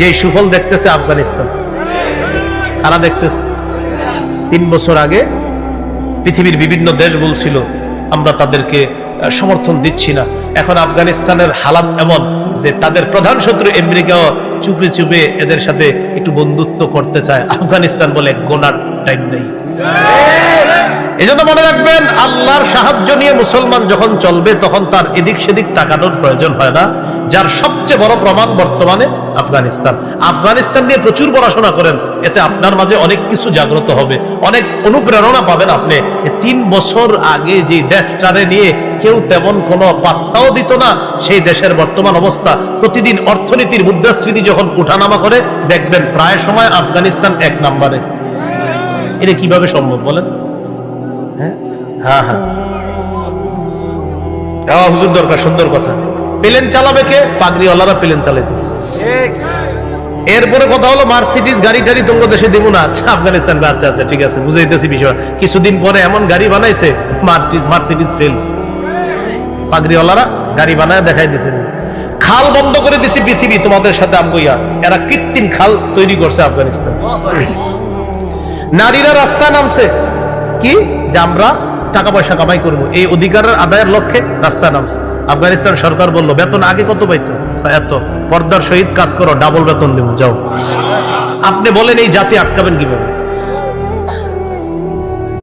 যে সুফল দেখতেছে আফগানিস্তান। কারা দেখতেছে। তিন বছর আগে পৃথিবীর বিভিন্ন দেশ বলছিল, আমরা তাদেরকে সমর্থন দিচ্ছি না। এখন আফগানিস্তানের হালাত এমন যে তাদের প্রধান শত্রু আমেরিকাও চুপে চুপে এদের সাথে একটু বন্ধুত্ব করতে চায়। আফগানিস্তান বলে গোনার টাইম নেই। এই জন্য মনে রাখবেন, আল্লাহর সাহায্য নিয়ে মুসলমান যখন চলবে, তখন তার এদিক সেদিক তাকানোর প্রয়োজন হয় না। যার সবচেয়ে বড় প্রমাণ বর্তমানে আফগানিস্তান। আফগানিস্তান নিয়ে প্রচুর পড়াশোনা করেন এতে আপনার মাঝে অনেক কিছু জাগ্রত হবে। অনেক অনুপ্রেরণা পাবেন আপনি। তিন বছর আগে যে দেশটারে নিয়ে কেউ তেমন কোনো পাত্তাও দিত না সেই দেশের বর্তমান অবস্থা। প্রতিদিন অর্থনীতির মুদ্রাস্ফীতি যখন উঠানামা করে দেখবেন প্রায় সময় আফগানিস্তান এক নম্বরে। এটা কীভাবে সম্ভব বলেন? হ্যাঁ? হ্যাঁ হ্যাঁ। আহ, হুজুর দরকার সুন্দর কথা। প্লেন চালাবে কে? পাগড়িওয়ালারা প্লেন চালাইতেছে। এরপরে কথা হলো মার্সিডিজ গাড়ি টাড়ি তোমরা দেশে দেবো না। আচ্ছা আফগানিস্তান আচ্ছা আচ্ছা ঠিক আছে বুঝাইতেছি বিষয়। কিছুদিন পরে এমন গাড়ি বানাইছে মার্সিডিজ ফেল পাগড়িওয়ালারা গাড়ি বানায় দেখাই দিছে। খাল বন্ধ করে দিছি পৃথিবী তোমাদের সাথে আমগইয়া এরা কৃত্রিম খাল তৈরি করছে আফগানিস্তান। নারীরা রাস্তায় নামছে। কি? যে আমরা টাকা পয়সা কামাই করব। এই অধিকারের আদায়ের লক্ষ্যে রাস্তা নামছে। আফগানিস্তান সরকার বলল, বেতন আগে কত পাইতো? এত। পর্দার সহিত কাজ করো ডাবল বেতন দেবো, যাও। আপনি বলেন, এই জাতি আটকাবেন কীভাবে?